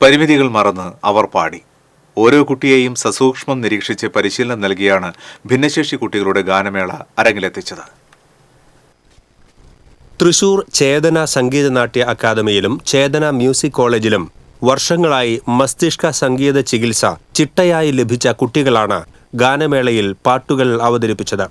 പരിമിതികൾ മറന്ന് അവർ പാടി. ഓരോ കുട്ടിയെയും സസൂക്ഷ്മം നിരീക്ഷിച്ച് പരിശീലനം നൽകിയാണ് ഭിന്നശേഷി കുട്ടികളുടെ ഗാനമേള അരങ്ങിലെത്തിച്ചത്. തൃശൂർ ചേതന സംഗീത നാട്യ അക്കാദമിയിലും ചേതന മ്യൂസിക് കോളേജിലും വർഷങ്ങളായി മസ്തിഷ്ക സംഗീത ചികിത്സ ചിട്ടയായി ലഭിച്ച കുട്ടികളാണ് ഗാനമേളയിൽ പാട്ടുകൾ അവതരിപ്പിച്ചത്.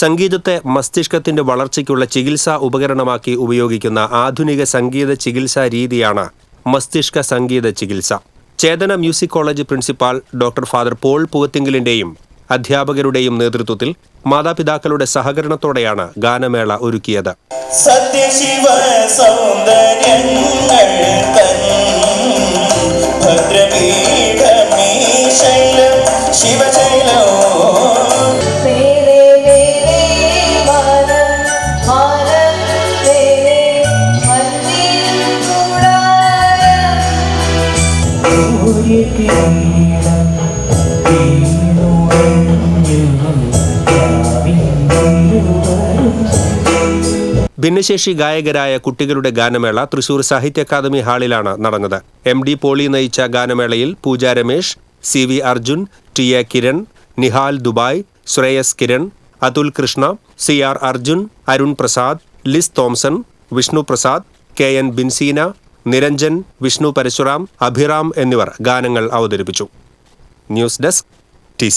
സംഗീതത്തെ മസ്തിഷ്കത്തിന്റെ വളർച്ചയ്ക്കുള്ള ചികിത്സാ ഉപകരണമാക്കി ഉപയോഗിക്കുന്ന ആധുനിക സംഗീത ചികിത്സാ രീതിയാണ് മസ്തിഷ്ക സംഗീത ചികിത്സ. Chetana music college principal doctor father Paul പൂവത്തിങ്കലിന്റെയും അധ്യാപകരുടെയും നേതൃത്വത്തിൽ മാതാപിതാക്കളുടെ സഹകരണത്തോടെയാണ് ഗാനമേള ഒരുക്കിയത്. സത്യശിവ സൗന്ദര്യങ്ങൾ ഭിന്നശേഷി ഗായകരായ കുട്ടികളുടെ ഗാനമേള തൃശൂർ സാഹിത്യ അക്കാദമി ഹാളിലാണ് നടന്നത്. എം ഡി പോളി നയിച്ച ഗാനമേളയിൽ Pooja Ramesh C V Arjun T A Kiran Nihal Dubai Shreyas Kiran Athul Krishna C R Arjun Arun Prasad Liz Thomson Vishnu Prasad K N Binseena Niranjan Vishnu Parasuram Abhiram എന്നിവർ ഗാനങ്ങൾ അവതരിപ്പിച്ചു. News desk T